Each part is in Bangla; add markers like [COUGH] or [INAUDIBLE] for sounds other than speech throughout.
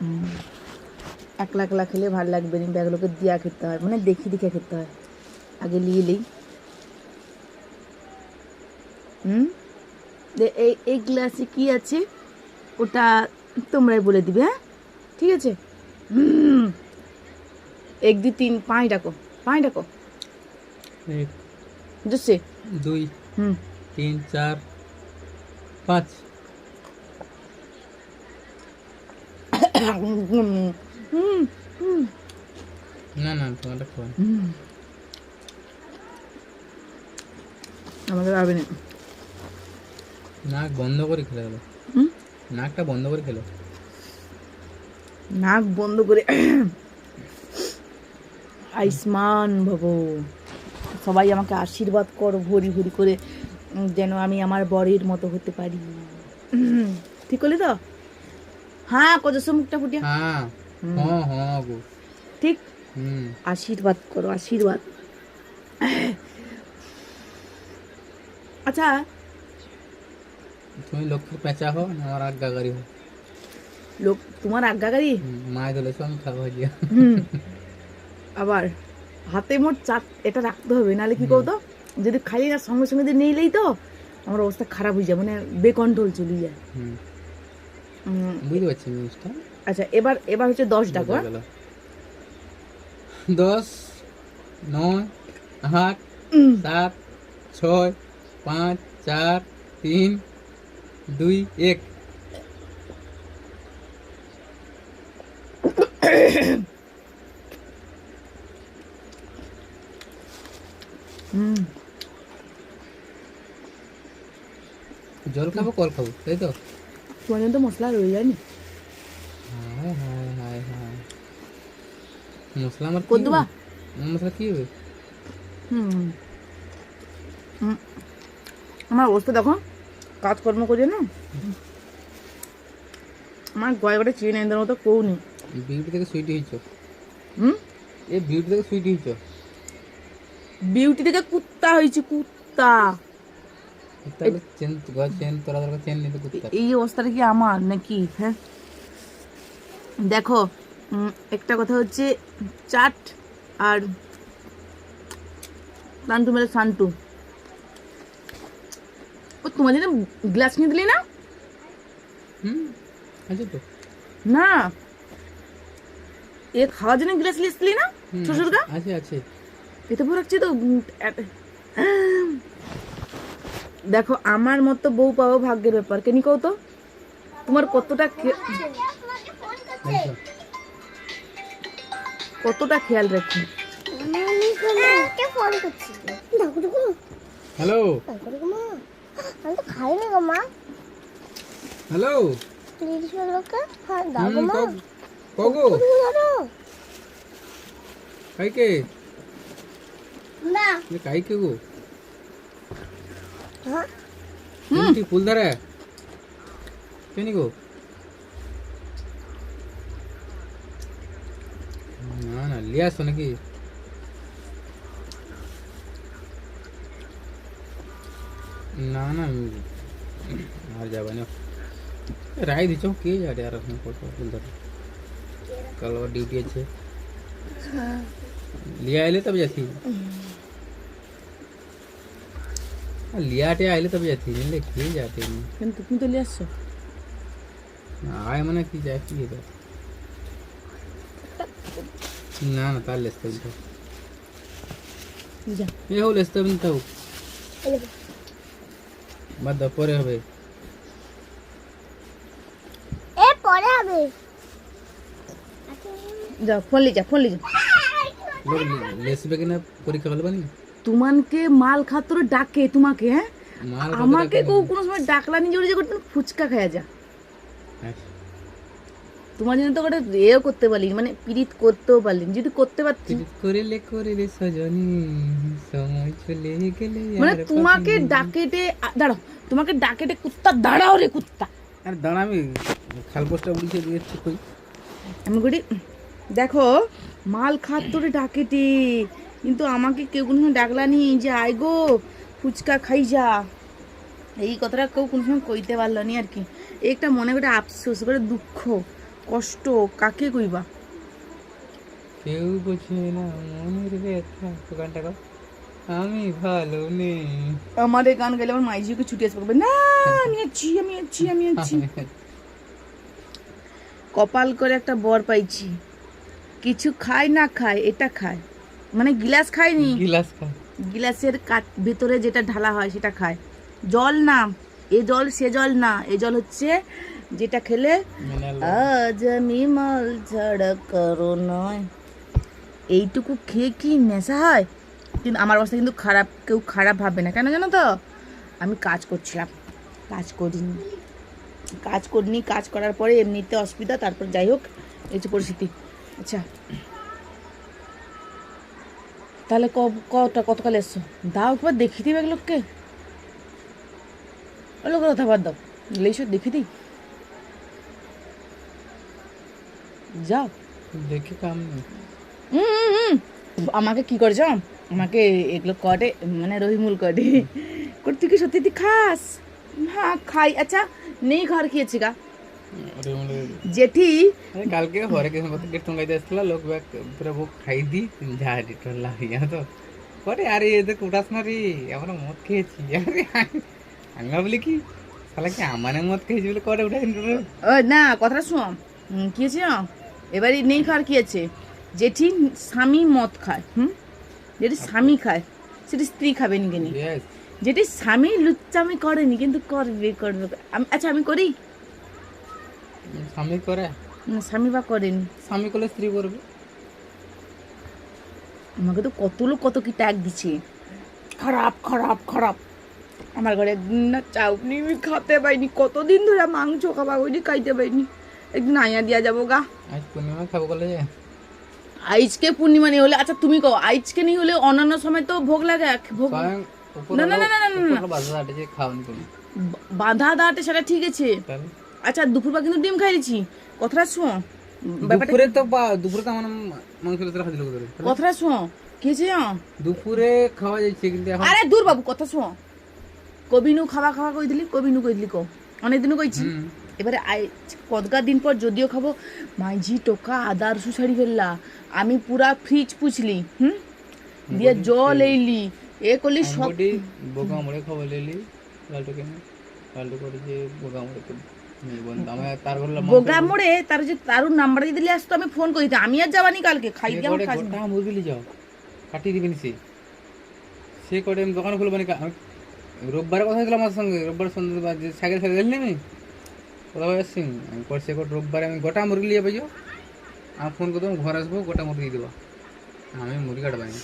হুম। একলা একলা খেলে ভালো লাগবে না ব্যাগগুলোকে দিয়া খেতে হয় মানে দেখি দেখে খেতে হয়। আগে নিয়ে নিই। হুম? দে- এই এই গ্লাসে কি আছে? ওটা তোমরাই বলে দিবে হ্যাঁ? ঠিক আছে? এক দুই তিন পাঁচ ডাকো পাঁচ ডাকো। এক দুই হুম। তিন চার পাঁচ হুম হুম না না তোমারটা খাওয়া হুম আমাকে পারবে না নাক বন্ধ করে খেলে গেলো নাকটা বন্ধ করে খেলো। নাক বন্ধ করে আয়ুষ্মান ভব। সবাই আমাকে আশীর্বাদ করো ভরি ভরি করে যেন আমি আমার বরের মতো হতে পারি। ঠিক করলি তো? হ্যাঁ কত মুখটা ফুটিয়া। হ্যাঁ হ্যাঁ হ্যাঁ গো। ঠিক? হুম। আশীর্বাদ করো আশীর্বাদ। আচ্ছা। তুমি লক্ষ্মীর পেঁচা হো আমার আজ্ঞা গাড়ি হো লোক তোমার আজ্ঞাকারী মায় ধরেছো আমি হাজিয়া হুম। আবার হাতে মোট চার এটা রাখতে হবে নাহলে কি করতো? যদি খাই না সঙ্গে সঙ্গে যদি নিয়ে তো আমার অবস্থা খারাপ হয়ে যায় মানে বেকন্ট্রোল চলে যায়। বুঝতে পারছি জিনিসটা। আচ্ছা এবার এবার হচ্ছে দশ ডাকো হ্যাঁ? দশ নয় আট সাত ছয় পাঁচ চার তিন দুই এক। হুম জল খাব কল খাব তাই তো? তোমার জন্য তো মশলা রয়ে যায়নি মশলা আমার কি কদ্দুবা হবে? আমার মশলা কি হবে হুম। আমার অবস্থা দেখো কাজকর্ম করে না আমার গয়গাটা চেয়ে নেই মতো কৌনি বিউটি থেকে সুইটি হয়েছ হুম এ বিউটি থেকে সুইটি হয়েছ বিউটি থেকে কুত্তা হয়েছে কুত্তা এই অবস্থাটা কি আমার নাকি? হ্যাঁ? দেখো একটা কথা হচ্ছে চাট আর সান্টু মেলে সান্টু। ও তোমার জন্য গ্লাস নিয়ে দিলি না? হুম না। এ খাওয়ার জন্য গ্লাস এসছিলি না? হুম, শ্বশুরদা আছে আছে। পর রাখছি তো দেখো আমার মতো বউ পাওয়া ভাগ্যের ব্যাপার। কেনি কও তো? তোমার কতটা কতটা খেয়াল রাখি। হ্যালো। মা। গো মা। হ্যালো। হ্যাঁ কগো কাইকে? না। কাইকে গো? হ্যাঁ কোনটি ফুল ধরে কেনি গো না না লিয়ে আসো নাকি না না আমি- আর যাবে না রায় দিছ কে যাবে আর এখন কত ফুল ধরে কাল আবার ডিউটি আছে লিয়া আইলে তবে যাচ্ছি লিয়াটে আইলে তবে যাচ্ছি জানলে কে যাতে। কিন্তু তুমি তো নিয়ে আসছো? আয় মানে কি যায় কি এটা না না তার লেসতে তো যা। এ হো লেসতে তো। বাদ পরে হবে। এ পরে হবে। যা ফোন লি যা। ফোন লি যা লেসবে কিনা পরীক্ষা বানি তোমাকে মাল খাতর ডাকে তোমাকে হ্যাঁ? আমাকে কেউ কোনো সময় ডাকলা নিয়ে জড়িয়ে করতে ফুচকা খাওয়া যা। হ্যাঁ, তোমার জন্য তো এও করতে পারলি মানে পিরিত করতেও পারলি যদি করতে পারতি টিট করিলে করিলে সজনী সময় চলে গেলে মানে তোমাকে ডাকেটে দাঁড়াও তোমাকে ডাকেটে কুত্তা দাঁড়াও রে কুত্তা। আর দাঁড়া আমি উড়িয়ে দিয়েছি কই? আমি দেখো মাল খাত তোরে ডাকেটে কিন্তু আমাকে কেউ কোনো সময় ডাকলানি যে আয় গো ফুচকা খাই যা। এই কথাটা কেউ কোনো সময় কইতে পারল নি আর কি। একটা মনে করে আফসোস করে দুঃখ কষ্ট কাকে কইবা? কেউ বোঝে না মনের ব্যথা। তো গানটা গাও। আমি ভালো নেই। আমার এই গান গেলে আমার মাইজিকে ছুটি আসবে। বলবে, না আমি আছি আমি আছি আমি আছি। কপাল করে একটা বর পাইছি। কিছু খায় না খায় এটা খায়। মানে গিলাস খায়নি? গিলাস খা গিলাসের কাট ভেতরে যেটা ঢালা হয় সেটা খায়। জল না এ জল সে জল না এ জল হচ্ছে যেটা খেলে আজ আমি মাল ছাড়া করো নয়। এইটুকু খেয়ে কি নেশা হয়? কিন্তু আমার অবস্থা কিন্তু খারাপ কেউ খারাপ ভাববে না। কেন জানো তো? আমি কাজ করছিলাম। কাজ করিনি। কাজ করিনি কাজ করার পরে এমনিতে অসুবিধা তারপর যাই হোক এই যে পরিস্থিতি। আচ্ছা। তাহলে ক- কটা কতকাল এসছো? দাও একবার দেখি দিবে লোককে। লোকের কথা বাদ দাও। এইসব দেখি দিই। যাও। দেখে কাম। আমাকে কি করেছ আমাকে এগুলো করে মানে রহিমুল করে। করে তুই কি সত্যি তুই খাস। হ্যাঁ খাই। আচ্ছা নেই ঘর খেয়েছি গা? अरे কালকে হরে কৃষ্ণ কত কীর্তন গাইতে আসছিল লোক খাই দি যা রিটার্ন লাগিয়া তো। পরে আরে এদের কুটাস না রে আমরা মদ খেয়েছি। আরে আমি ভাবলি কি শালা কি আমানে মদ খেয়েছি বলে করে উঠে ও না কথাটা শোন। কি হয়েছে না এবারে নেই খাওয়ার কি আছে? জেঠি স্বামী মদ খায় হুম? যেটি স্বামী খায় সেটি স্ত্রী খাবে নি? কেন যেটি স্বামী লুচ্চামি করেনি কিন্তু করবে করবে। আচ্ছা আমি করি? স্বামী করে? স্বামী বা করেনি? স্বামী করলে স্ত্রী করবে? আমাকে তো কত লোক কত কি ট্যাগ দিচ্ছে। খারাপ খারাপ খারাপ। আমার ঘরে একদিন না চাউনি আমি খেতে পাইনি কতদিন ধরে মাংস খাবা ওইটি খাইতে পাইনি। একদিন আইয়া দিয়া যাব গা। আজ পূর্ণিমা খাব বলে আইজকে পূর্ণিমা নেই হলে আচ্ছা তুমি কও আইজকে নেই হলে অন্যান্য সময় তো ভোগ লাগে ভোগ না, না, না, না, না, বাঁধা দাঁটে সেটা ঠিক আছে। আচ্ছা দুপুরবা কিন্তু ডিম খাইছি কথাটা শোনো। দুপুরে তো বা- দুপুরে তো আমার মাংস কোথায়? কথাটা শোনো। জানো? দুপুরে খাওয়া যাচ্ছে কিন্তু আরে দূর বাবু কথা শোনো। কবিনু খাওয়া খাওয়া কই দিলি কবিনু কই দিলি কো। অনেকদিনও কইছি। এবারে আই কদকার দিন পর যদিও খাব। মাঝি টোকা আদা রসু ছাড়ি ফেললা। আমি পুরা ফ্রিজ পুছলি হুম? দিয়ে জল এইলি এ করলি সব বোগা মুড়ে খাবার লেলি লালটু কেন লালটু করে যে বোগা মুড়ে নিয়ে বোগা মোড়ে তার যে তারুর নাম্বার দিয়ে দিলে আসতো আমি ফোন করি দিতাম। আমি আর যাবানি কালকে খাই দিয়ে আমার কাজ নেই। গোটা মুরগি লি যাও কাটিয়ে দিবেন সে সে করে আমি দোকান খুলবো না কথা হয়েছিল আমার সঙ্গে রোববার সন্ধ্যে সাইকেল সাইকেল গেলি আমি? কথা আসছি আমি পরে সে করে রোববারে আমি গোটা মুরগি লিয়ে পাইছো আমি ফোন করতাম ঘর আসব গোটা মুরগি দেবো। আমি মুরগি কাটবাই না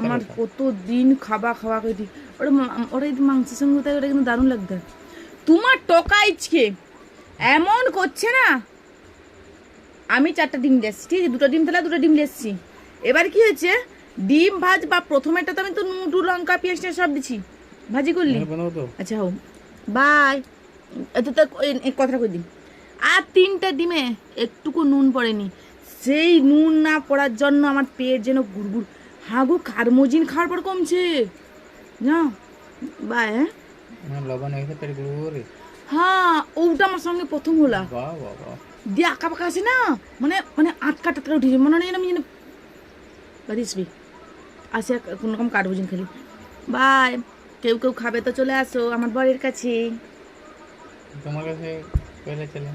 আমার। কত দিন খাবা খাওয়া করি ওটা ওটা মাংসের সঙ্গে ওটা কিন্তু দারুণ লাগবে তোমার টকা ইচকে এমন করছে না। আমি চারটা ডিম দিয়ে ঠিক আছে দুটো ডিম তাহলে দুটো ডিম দিয়ে এবার কি হয়েছে? ডিম ভাজ বা প্রথমেরটা তো আমি তো নুটু লঙ্কা পেঁয়াজ টেয়াজ সব দিছি। ভাজি করলি? তো। আচ্ছা হোক বাই। তো কথাটা কই দিন আর তিনটা ডিমে একটুকু নুন পড়েনি। সেই নুন না পড়ার জন্য আমার পেট যেন গুড়গুড় হাগু কারমোজিন খাওয়ার পর কমছে। না? বাই হ্যাঁ? লবণ হয়েছে পেটগুলো করে হ্যাঁ ওটা আমার সঙ্গে প্রথম হলা। বাহ বাহ বাহ। দিয়ে আঁকা পাকা আছে না? মানে মানে আটকা টাটকা উঠেছে। মনে নেই আমি যেন আসে কোনো রকম খালি। বাই কেউ কেউ খাবে তো চলে আসো আমার বাড়ির কাছে। তোমার কাছে কইলে চলে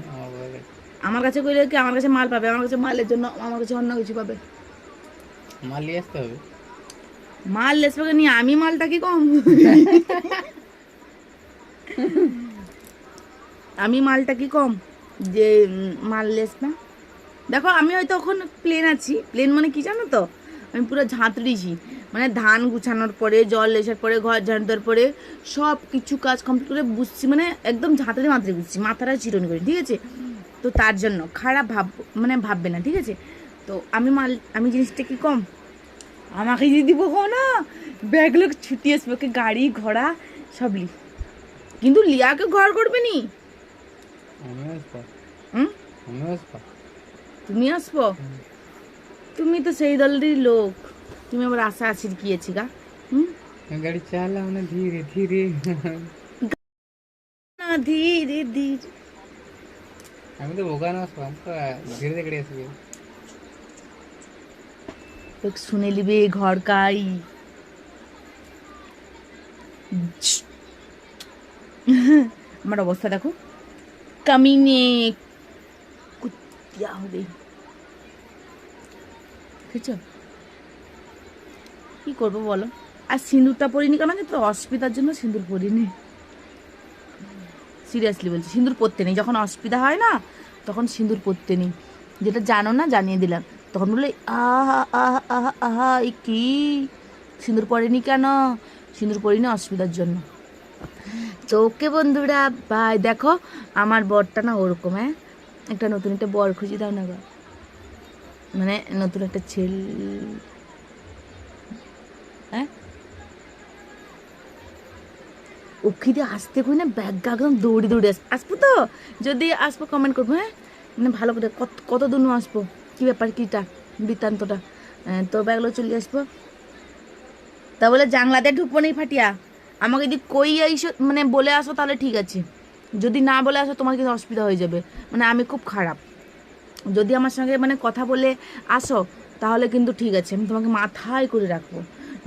আমার কাছে। কইলে কি আমার কাছে মাল পাবে? আমার কাছে মালের জন্য আমার কাছে অন্য কিছু পাবে? মাল নিয়ে আসতে হবে। মাল লেসপাকে নিয়ে আমি মালটা কি কম? [LAUGHS] আমি মালটা কি কম? যে মাল লেস না? দেখো, আমি হয়তো এখন প্লেন আছি। প্লেন মানে কি জানো তো? আমি পুরো ঝাঁতড়িছি। মানে ধান গুছানোর পরে, জল লেসার পরে, ঘর দেওয়ার পরে সব কিছু কাজ কমপ্লিট করে বুঝছি। মানে একদম ঝাঁতড়ি মাত্রে বুঝছি। মাথাটা চিরনি করি, ঠিক আছে? তো তার জন্য খারাপ ভাব মানে ভাববে না, ঠিক আছে? তো আমি মাল, আমি জিনিসটা কি কম? আমাকে যদি দিব না, ব্যাগ লোক ছুটি আসবে, ওকে গাড়ি, ঘোড়া, সব লি কিন্তু লিয়াকে ঘর করবে নি? তুমি আসব? তুমি তো সেই দলেরই লোক। তুমি আবার আশা আছির গিয়েছি গা? হুম? গাড়ি চালাও না ধীরে ধীরে। না ধীরে ধীরে। আমি তো বোকা আসব আমি তো ধীরে ধীরে আসবি। শুনে নিবে ঘর কাই। আমার অবস্থা দেখো। কামিনে কুতিয়া হবে। দেখেছ কি করব বলো? আর সিঁদুরটা পরিনি কেন তো অসুবিধার জন্য সিঁদুর পরিনি। সিরিয়াসলি বলছি, সিঁদুর পরতে নেই। যখন অসুবিধা হয় না, তখন সিঁদুর পরতে নেই। যেটা জানো না, জানিয়ে দিলাম। তখন বললে আহা আহা আহা আহা এই কি? সিঁদুর পরেনি কেন? সিঁদুর পরিনি অসুবিধার জন্য। তো ওকে বন্ধুরা ভাই দেখো, আমার বরটা না ওরকম হ্যাঁ? একটা নতুন একটা বর খুঁজে দাও না গো। মানে নতুন একটা ছেল হ্যাঁ? ওখিতে আসতে কই না, ব্যাগ একদম দৌড়ি দৌড়ে আস আসব তো? যদি আসব কমেন্ট করব হ্যাঁ? মানে ভালো করে, কত কত দূর আসব? কী ব্যাপার, কীটা, বৃত্তান্তটা? তো ব্যাগগুলো চলে আসব। তা বলে জানলাতে ঢুকবো নেই ফাটিয়া? আমাকে যদি কই আইসো মানে বলে আসো তাহলে ঠিক আছে। যদি না বলে আসো তোমার কিন্তু অসুবিধা হয়ে যাবে। মানে আমি খুব খারাপ। যদি আমার সঙ্গে মানে কথা বলে আসো, তাহলে কিন্তু ঠিক আছে। আমি তোমাকে মাথায় করে রাখব।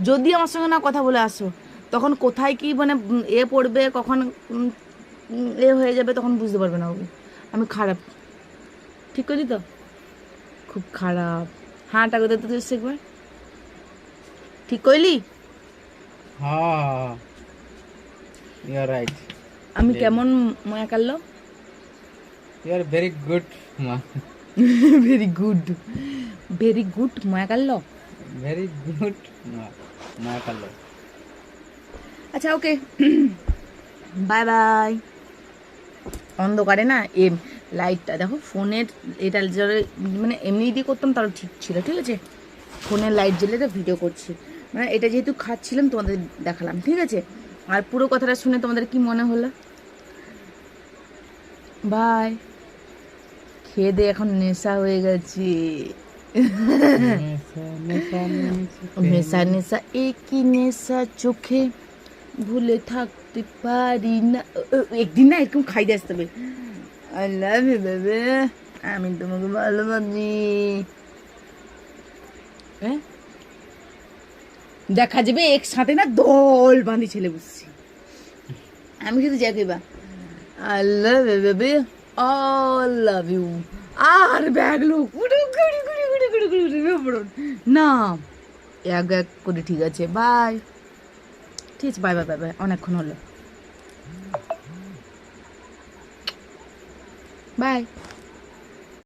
যদি আমার সঙ্গে না কথা বলে আসো, তখন কোথায় কি মানে এ পড়বে, কখন এ হয়ে যাবে তখন বুঝতে পারবে না আমি খারাপ। ঠিক করলি তো? খুব খারাপ। হাঁটা করতে তো শিখবে ঠিক করলি হ্যাঁ। ইউ আর রাইট আমি কেমন ময়া কাটলো ইউ আর ভেরি গুড মা ভেরি গুড ভেরি গুড ময়া কাটলো ভেরি গুড মা মা আচ্ছা ওকে বাই বাই অন্ধকারে না এম লাইটটা দেখো ফোনের এটা জ্বলে মানে এমনি দিয়ে করতাম তাহলে ঠিক ছিল ঠিক আছে? ফোনের লাইট জ্বলে ভিডিও করছি। মানে এটা যেহেতু খাচ্ছিলাম তোমাদের দেখালাম ঠিক আছে? আর পুরো কথাটা শুনে তোমাদের কি মনে হলো? বাই। খেয়ে দিয়ে এখন নেশা হয়ে গেছে। নেশা নেশা একই নেশা চোখে ভুলে থাকতে পারি না। একদিন না এরকম খাই দিয়ে আসতে হবে। আই লাভ ইউ বেবে আমি তোমাকে ভালোবাসি। হ্যাঁ দেখা যাবে একসাথে না দল বাঁধি ছেলে বুঝছি আমি শুধু যাকে বা I love you babe all love you R bag লোক না, এক এক করে ঠিক আছে বাই ঠিক আছে বাই বাই বাই বাই অনেকক্ষণ হলো। বাই